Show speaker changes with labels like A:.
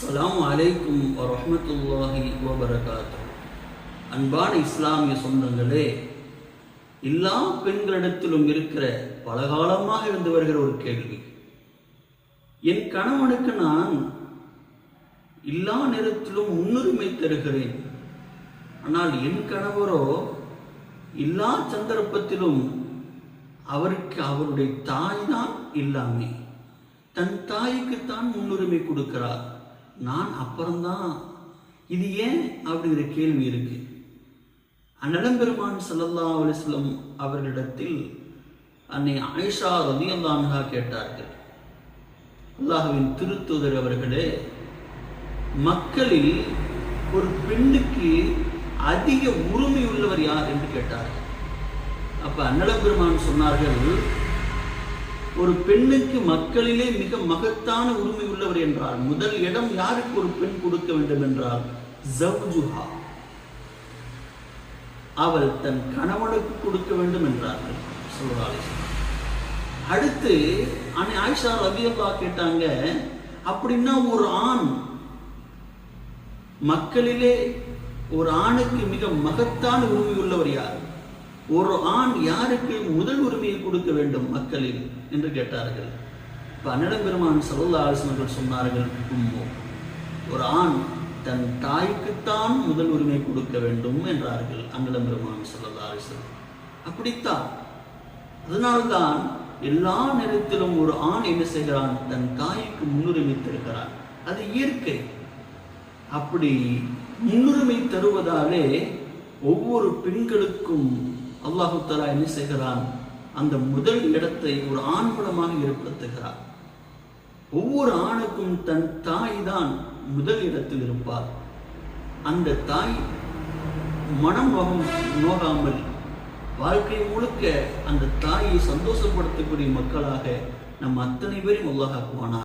A: அஸ்லாம் அலைக்கும் வரமத்துல்லாஹி வபரகாத்து அன்பான இஸ்லாமிய சொந்தங்களே எல்லா பெண்களிடத்திலும் இருக்கிற பலகாலமாக இருந்து வருகிற ஒரு கேள்வி. என் கணவனுக்கு நான் எல்லா நேரத்திலும் முன்னுரிமை தருகிறேன். ஆனால் என் கணவரோ எல்லா சந்தர்ப்பத்திலும் அவருக்கு அவருடைய தாய் தான் இல்லாமே. தன் தாய்க்குத்தான் முன்னுரிமை கொடுக்கிறார். நான் அப்புறம்தான். இது ஏன் அப்படிங்கிற கேள்வி இருக்கு. அந்நடம் பெருமான் ஸல்லல்லாஹு அலைஹி அவர்களிடத்தில் அன்னை ஆயிஷா ரலியல்லாஹு கேட்டார்கள். அல்லாஹ்வின் திருத்துதர் அவர்களே மக்களில் ஒரு பெண்ணுக்கு அதிக உரிமை உள்ளவர் யார் என்று கேட்டார்கள். அப்ப அன்னலம் பெருமான் சொன்னார்கள் ஒரு பெண்ணுக்கு மக்களிலே மிக மகத்தான உரிமை உள்ளவர் என்றால் முதல் இடம் யாருக்கு ஒரு பெண் கொடுக்க வேண்டும் என்றால் ஜவ்ஜுஹா அவள் தன் கணவனுக்கு கொடுக்க வேண்டும் என்றார்கள் சொல்றாள் அடுத்து அன்னை ஆயிஷா ரபியல்லா கேட்டாங்க அப்படின்னா ஒரு ஆண் மக்களிலே ஒரு ஆணுக்கு மிக மகத்தான உரிமை உள்ளவர் யார்? ஒரு ஆண் யாருக்கு முதல் உரிமையை கொடுக்க வேண்டும் மக்களில் என்று கேட்டார்கள். பன்னிடம் பெருமான் சல்லா அவர்கள் சொன்னார்கள் உம்மோ ஒரு ஆண் தன் தாய்க்குத்தான் முதல் உரிமை கொடுக்க வேண்டும் என்றார்கள் அன்னிடம் பெருமான் சல்லா ஆலோசனம் அப்படித்தான். அதனால்தான் எல்லா நேரத்திலும் ஒரு ஆண் என்ன செய்கிறான்? தன் தாய்க்கு முன்னுரிமை தருகிறான். அது இயற்கை. அப்படி முன்னுரிமை தருவதாலே ஒவ்வொரு பெண்களுக்கும் அல்லாஹு தலா என்ன செய்கிறான்? அந்த முதல் இடத்தை ஒரு ஆண் குலமாக ஏற்படுத்துகிறார். ஒவ்வொரு ஆணுக்கும் தன் தாய் தான் முதல் இடத்தில் இருப்பார். அந்த தாய் மனம் நோகம் நோகாமல் வாழ்க்கை முழுக்க அந்த தாயை சந்தோஷப்படுத்தக்கூடிய மக்களாக நம் அத்தனை பேரும் உள்ளாகுவானார்